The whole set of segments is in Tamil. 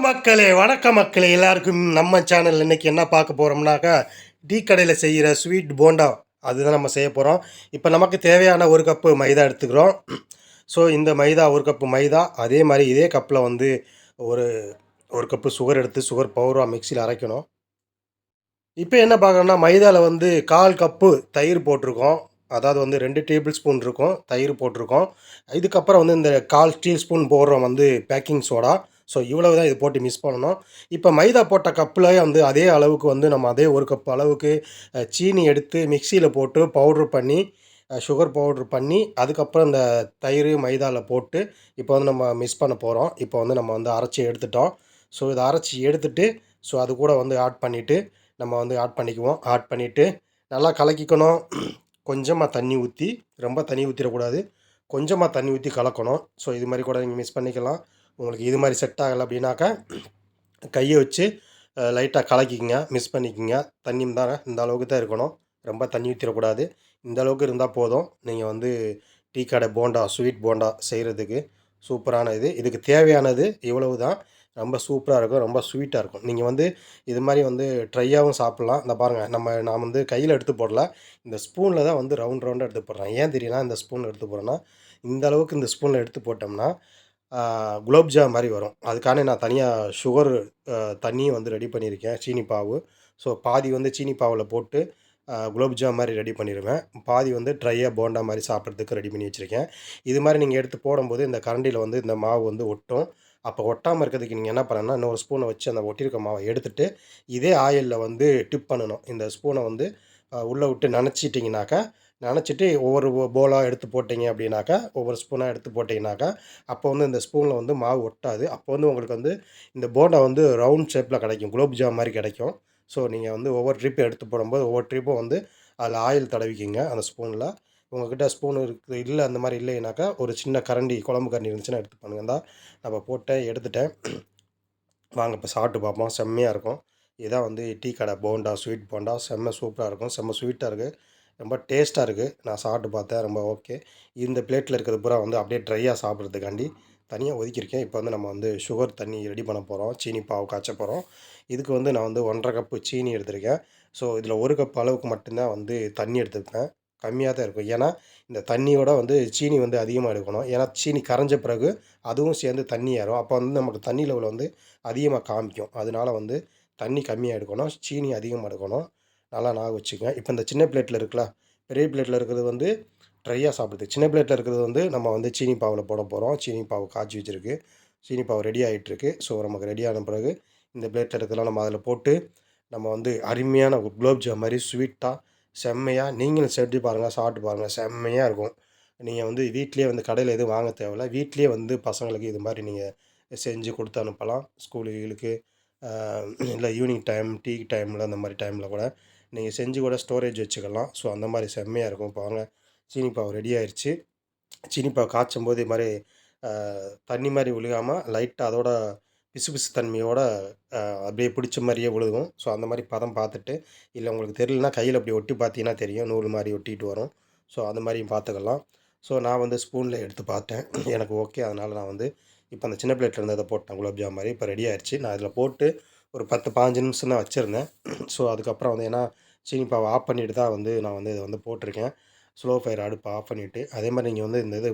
மக்களே வணக்கம் மக்களே. எல்லாருக்கும் நம்ம சேனல் இன்னைக்கு என்ன பார்க்க போகிறோம்னாக்கா டீ கடையில் செய்கிற ஸ்வீட் போண்டா. அதுதான் நம்ம செய்ய போகிறோம் இப்போ நமக்கு தேவையான ஒரு கப்பு மைதா எடுத்துக்கிறோம். ஸோ இந்த மைதா ஒரு கப்பு மைதா அதே மாதிரி இதே கப்பில் வந்து ஒரு ஒரு கப்பு சுகர் எடுத்து சுகர் பவுடராக மிக்சியில் அரைக்கணும். இப்போ என்ன பார்க்குறோம்னா மைதாவில் வந்து கால் கப்பு தயிர் போட்டிருக்கோம். அதாவது வந்து ரெண்டு டேபிள் ஸ்பூன் இருக்கும் தயிர் போட்டிருக்கோம். இதுக்கப்புறம் வந்து இந்த கால் டீஸ்பூன் போடுறோம் வந்து பேக்கிங் சோடா. ஸோ இவ்வளவு தான் இது போட்டு மிஸ் பண்ணணும். இப்போ மைதா போட்ட கப்பில் வந்து அதே அளவுக்கு வந்து நம்ம அதே ஒரு கப் அளவுக்கு சீனி எடுத்து மிக்சியில் போட்டு பவுட்ரு பண்ணி சுகர் பவுட்ரு பண்ணி அதுக்கப்புறம் இந்த தயிர் மைதாவில் போட்டு இப்போ வந்து நம்ம மிஸ் பண்ண போகிறோம் இப்போ வந்து நம்ம வந்து அரைச்சி எடுத்துட்டோம். ஸோ இதை அரைச்சி எடுத்துட்டு ஸோ அது கூட வந்து ஆட் பண்ணிவிட்டு நம்ம வந்து ஆட் பண்ணிக்குவோம். ஆட் பண்ணிவிட்டு நல்லா கலக்கிக்கணும். கொஞ்சமாக தண்ணி ஊற்றி ரொம்ப தண்ணி ஊற்றிடக்கூடாது கொஞ்சமாக தண்ணி ஊற்றி கலக்கணும். ஸோ இது மாதிரி கூட நீங்கள் மிஸ் பண்ணிக்கலாம். உங்களுக்கு இது மாதிரி செட் ஆகலை அப்படின்னாக்கா கையை வச்சு லைட்டாக கலக்கிக்கிங்க மிஸ் பண்ணிக்கிங்க. தண்ணி தான் இந்த அளவுக்கு தான் இருக்கணும். ரொம்ப தண்ணி ஊற்றிடக்கூடாது இந்த அளவுக்கு இருந்தால் போதும். நீங்கள் வந்து டீ கடை போண்டா ஸ்வீட் போண்டா செய்கிறதுக்கு சூப்பரான இது. இதுக்கு தேவையானது இவ்வளவு தான் ரொம்ப சூப்பராக இருக்கும். ரொம்ப ஸ்வீட்டாக இருக்கும். நீங்கள் வந்து இது மாதிரி வந்து ட்ரையாகவும் சாப்பிட்லாம். இந்த பாருங்கள் நம்ம நான் வந்து கையில் எடுத்து போடல. இந்த ஸ்பூனில் தான் வந்து ரவுண்ட் ரவுண்டாக எடுத்து போடுறேன். ஏன் தெரியும்னா இந்த ஸ்பூன் எடுத்து போடுறேன்னா இந்த அளவுக்கு இந்த ஸ்பூனில் எடுத்து போட்டோம்னா குலோப்ஜாம் மாதிரி வரும். அதுக்கான நான் தனியாக சுகர் தண்ணியும் வந்து ரெடி பண்ணியிருக்கேன் சீனி பாவு. ஸோ பாதி வந்து சீனி பாவில் போட்டு குலோப்ஜாம் மாதிரி ரெடி பண்ணிடுவேன் பாதி வந்து ட்ரையாக போண்டா மாதிரி சாப்பிட்றதுக்கு ரெடி பண்ணி வச்சுருக்கேன். இது மாதிரி நீங்கள் எடுத்து போடும்போது இந்த கரண்டியில் வந்து இந்த மாவு வந்து ஒட்டும். அப்போ ஒட்டாமல் இருக்கிறதுக்கு நீங்கள் என்ன பண்ணணும்னா இன்னொரு ஸ்பூனை வச்சு அந்த ஒட்டியிருக்க மாவை எடுத்துட்டு இதே ஆயிலில் வந்து டிப் பண்ணணும். இந்த ஸ்பூனை வந்து உள்ளே விட்டு நினச்சிட்டிங்கனாக்கா நினச்சிட்டு ஒவ்வொரு போலாக எடுத்து போட்டிங்க அப்படின்னாக்கா ஒவ்வொரு ஸ்பூனாக எடுத்து போட்டிங்கனாக்கா அப்போ வந்து இந்த ஸ்பூனில் வந்து மாவு ஒட்டாது. அப்போ வந்து உங்களுக்கு வந்து இந்த போண்டா வந்து ரவுண்ட் ஷேப்பில் கிடைக்கும் குலோப் ஜாம் மாதிரி கிடைக்கும். ஸோ நீங்கள் வந்து ஒவ்வொரு ட்ரிப் எடுத்து போடும்போது ஒவ்வொரு ட்ரிப்பும் வந்து அதில் ஆயில் தடவிக்கிங்க அந்த ஸ்பூனில் உங்கள்கிட்ட ஸ்பூன் இருக்குது இல்லை அந்த மாதிரி இல்லைனாக்கா ஒரு சின்ன கரண்டி குழம்பு கரண்டி இருந்துச்சுன்னா எடுத்து பண்ணுங்க. தான் நம்ம போட்டேன் எடுத்துட்டேன். வாங்க இப்போ சாப்பிட்டு பார்ப்போம். செம்மையாக இருக்கும். இதான் வந்து டீ கடை போண்டா ஸ்வீட் போண்டா செம்ம சூப்பராக இருக்கும். செம்ம ஸ்வீட்டாக இருக்குது ரொம்ப டேஸ்ட்டாக இருக்குது நான் சாப்பிட்டு பார்த்தேன். ரொம்ப ஓகே. இந்த பிளேட்டில் இருக்கிறது பூரா வந்து அப்படியே ட்ரையாக சாப்பிட்றதுக்காண்டி தனியாக ஒதுக்கியிருக்கேன். இப்போ வந்து நம்ம வந்து சுகர் தண்ணி ரெடி பண்ண போகிறோம் சீனி பாவு காய்ச்ச போகிறோம் இதுக்கு வந்து நான் வந்து ஒன்றரை கப்பு சீனி எடுத்திருக்கேன். ஸோ இதில் ஒரு கப் அளவுக்கு மட்டும்தான் வந்து தண்ணி எடுத்துப்பேன் கம்மியாக தான் இருக்கும். ஏன்னா இந்த தண்ணியோட வந்து சீனி வந்து அதிகமாக எடுக்கணும். ஏன்னா சீனி கரைஞ்ச பிறகு அதுவும் சேர்ந்து தண்ணி ஏறும். அப்போ வந்து நமக்கு தண்ணி லெவல் வந்து அதிகமாக காமிக்கும். அதனால வந்து தண்ணி கம்மியாக எடுக்கணும். சீனி அதிகமாக எடுக்கணும். நல்லா நாக வச்சுக்கங்க. இப்போ இந்த சின்ன பிளேட்டில் இருக்குல்ல பெரிய பிளேட்டில் இருக்கிறது வந்து ட்ரையாக சாப்பிடுது. சின்ன பிளேட்டில் இருக்கிறது வந்து நம்ம வந்து சீனி பாவில் போட போகிறோம் சீனி பாவு காய்ச்சி வச்சுருக்கு. சீனி பாவு ரெடி ஆகிட்டுருக்கு ஸோ நமக்கு ரெடியான பிறகு இந்த பிளேட்டில் இருக்கலாம் நம்ம அதில் போட்டு நம்ம வந்து அருமையான குலோப்ஜாம் மாதிரி ஸ்வீட்டாக செம்மையாக நீங்களும் செஞ்சு பாருங்கள் சாப்பிட்டு பாருங்கள் செம்மையாக இருக்கும். நீங்கள் வந்து வீட்லேயே வந்து கடையில் எதுவும் வாங்க தேவையில்ல. வீட்லேயே வந்து பசங்களுக்கு இது மாதிரி நீங்கள் செஞ்சு கொடுத்து அனுப்பலாம். ஸ்கூலுகளுக்கு இல்லை ஈவினிங் டைம் டீ டைமில் அந்த மாதிரி டைமில் கூட. நீங்கள் செஞ்சு கூட ஸ்டோரேஜ் வச்சுக்கலாம். ஸோ அந்த மாதிரி செம்மையாக இருக்கும். இப்போ வாங்க ரெடி ஆயிடுச்சு சீனி காய்ச்சும் போது இது மாதிரி தண்ணி மாதிரி விழுகாமல் லைட்டாக அதோட பிசு பிசு தன்மையோட அப்படியே பிடிச்ச மாதிரியே விழுகும் ஸோ அந்த மாதிரி பதம் பார்த்துட்டு இல்லை உங்களுக்கு தெரியலனா கையில் அப்படி ஒட்டி பார்த்தீங்கன்னா தெரியும். நூல் மாதிரி ஒட்டிட்டு வரும். ஸோ அந்த மாதிரியும் பார்த்துக்கலாம். ஸோ நான் வந்து ஸ்பூனில் எடுத்து பார்த்தேன். எனக்கு ஓகே அதனால் நான் வந்து இப்போ அந்த சின்ன பிளேட்டில் அதை போட்டேன். குலோப்ஜாம் மாதிரி. இப்போ ரெடி ஆயிடுச்சு நான் இதில் போட்டு ஒரு பத்து பாஞ்சு நிமிஷம் தான் வச்சுருந்தேன். ஸோ அதுக்கப்புறம் வந்து ஏன்னா சீனி பாவை ஆஃப் பண்ணிட்டு தான் வந்து நான் வந்து இதை வந்து போட்டிருக்கேன். ஸ்லோ ஃபயர் அடுப்பை ஆஃப் பண்ணிவிட்டு அதே மாதிரி நீங்கள் வந்து இந்த இது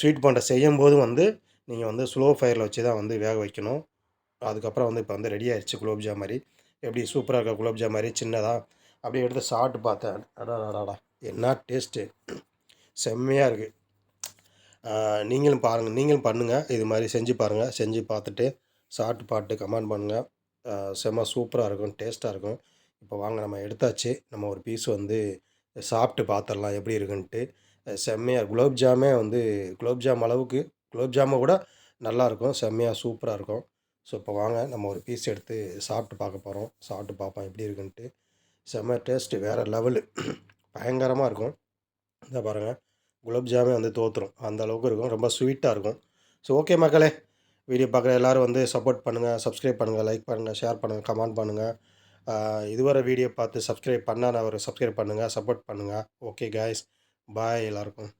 ஸ்வீட் போண்டை செய்யும் போதும் வந்து நீங்கள் வந்து ஸ்லோ ஃபயரில் வச்சு தான் வந்து வேக வைக்கணும். அதுக்கப்புறம் வந்து இப்போ வந்து ரெடி ஆயிடுச்சு குலோப்ஜாம் மாதிரி. எப்படி சூப்பராக இருக்க குலோப்ஜாம் மாதிரி சின்னதாக அப்படியே எடுத்து சாப்பிட்டு பார்த்தேன். அடா அடாடா என்ன டேஸ்ட்டு செம்மையாக இருக்குது நீங்களும் பாருங்கள் நீங்களும் பண்ணுங்கள் இது மாதிரி செஞ்சு பாருங்கள் செஞ்சு பார்த்துட்டு சாப்பிட்டு பாட்டு கமெண்ட் பண்ணுங்கள் செம்ம சூப்பராக இருக்கும் டேஸ்ட்டாக இருக்கும். இப்போ வாங்க நம்ம எடுத்தாச்சு. நம்ம ஒரு பீஸ் வந்து சாப்பிட்டு பார்த்துடலாம் எப்படி இருக்குன்ட்டு. செம்மையாக குலோப் ஜாமே வந்து குலோப் ஜாம் அளவுக்கு குலோப் ஜாமை கூட நல்லாயிருக்கும் செம்மையாக சூப்பராக இருக்கும். ஸோ இப்போ வாங்க நம்ம ஒரு பீஸ் எடுத்து சாப்பிட்டு பார்க்க போகிறோம் சாப்பிட்டு பார்ப்போம் எப்படி இருக்குன்ட்டு. செம்ம டேஸ்ட்டு வேறு லெவலு. பயங்கரமாக இருக்கும். இந்த பாருங்கள் குலோப் ஜாமே வந்து தோற்றுரும் அந்த அளவுக்கு இருக்கும். ரொம்ப ஸ்வீட்டாக இருக்கும். ஸோ ஓகே மக்களே. வீடியோ பார்க்குற எல்லோரும் வந்து சப்போர்ட் பண்ணுங்கள் சப்ஸ்கிரைப் பண்ணுங்கள் லைக் பண்ணுங்கள் ஷேர் பண்ணுங்கள் கமெண்ட் பண்ணுங்கள் இதுவரை வீடியோ பார்த்து சப்ஸ்கிரைப் பண்ணால் நான் ஒரு சப்ஸ்கிரைப் பண்ணுங்கள் சப்போர்ட் பண்ணுங்கள் ஓகே காய்ஸ் பாய் எல்லாருக்கும்.